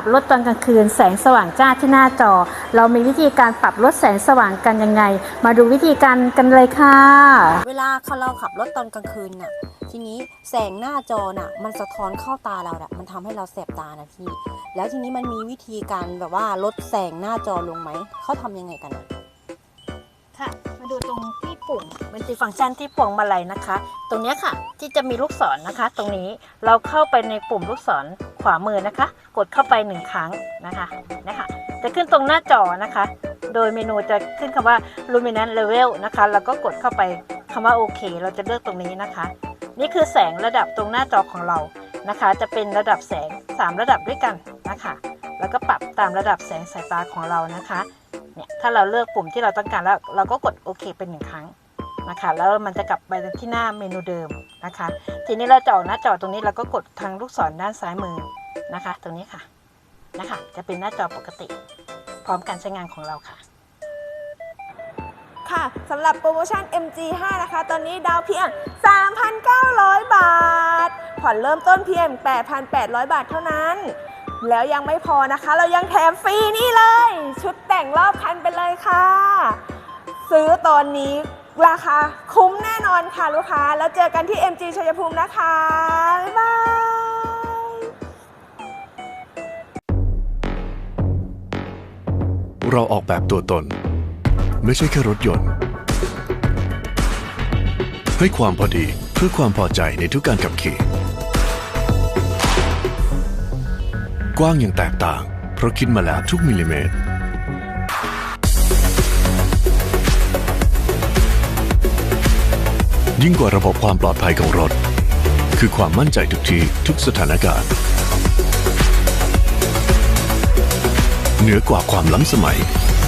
ปรับลดตอนกลางคืนแสงสว่างจ้าที่หน้าจอ เรามีวิธีการปรับลดแสงสว่างกันยังไง มาดูวิธีการกันเลยค่ะ เวลาเราขับรถตอนกลางคืนน่ะ ทีนี้แสงหน้าจอน่ะ มันสะท้อนเข้าตาเราน่ะมันทำให้เราแสบตานะพี่ แล้วทีนี้มันมีวิธีการแบบว่าลดแสงหน้าจอลงไหมเขาทำยังไงกันนะ ค่ะ มาดูตรงที่ปุ่มมันติฟังก์ชันที่พวงมาลัยนะคะ ตรงนี้ค่ะที่จะมีลูกศรนะคะ ตรงนี้เราเข้าไปในปุ่มลูกศรขวามือนะคะ กดเข้าไปหนึ่งครั้งนะคะนะคะ จะขึ้นตรงหน้าจอนะคะ โดยเมนูจะขึ้นคำว่า luminance level นะคะแล้วก็กดเข้าไปคำว่าโอเค เราจะเลือกตรงนี้นะคะ นี่คือแสงระดับตรงหน้าจอของเรานะคะ จะเป็นระดับแสง 3 ระดับด้วยกันนะคะ แล้วก็ปรับตามระดับแสงสายตาของเรานะคะ ถ้าเราเลือกปุ่มที่เราต้องการแล้ว เราก็กดโอเคเป็นหนึ่งครั้งนะคะแล้วมันจะกลับไปที่หน้าเมนูเดิมนะคะ ทีนี้เราจะออกหน้าจอตรงนี้เราก็กดทางลูกศรด้านซ้ายมือนะคะ ตรงนี้ค่ะนะคะ จะเป็นหน้าจอปกติ พร้อมการใช้งานของเราค่ะ ค่ะสำหรับโปรโมชั่น MG5 นะคะ ตอนนี้ดาวเพียง 3,900 บาท ผ่อนเริ่มต้นเพียง 8,800 บาทเท่านั้น แล้วยังไม่พอนะคะ เรายังแถมฟรีนี่เลย ชุดแต่งรอบคันไปเลยค่ะ ซื้อตอนนี้ราคาคุ้มแน่นอนค่ะลูกค้า แล้วเจอกันที่ MG ชัยภูมินะคะ บ๊ายบายเราออกแบบตัวตน ไม่ใช่แค่รถยนต์ ให้ความพอดีเพื่อความพอใจในทุกการขับขี่ กว้างอย่างแตกต่าง เพราะคิดมาแล้วทุกมิลลิเมตร ยิ่งกว่าระบบความปลอดภัยของรถ คือความมั่นใจทุกทีทุกสถานการณ์ เหนือกว่าความล้ำสมัย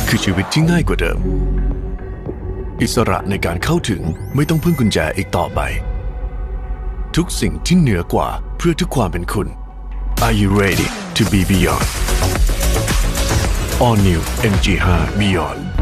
คือชีวิตที่ง่ายกว่าเดิม อิสระในการเข้าถึงไม่ต้องพึ่งกุญแจอีกต่อไป ทุกสิ่งที่เหนือกว่าเพื่อทุกความเป็นคุณ Are you ready to be beyond? All new MG5 Beyond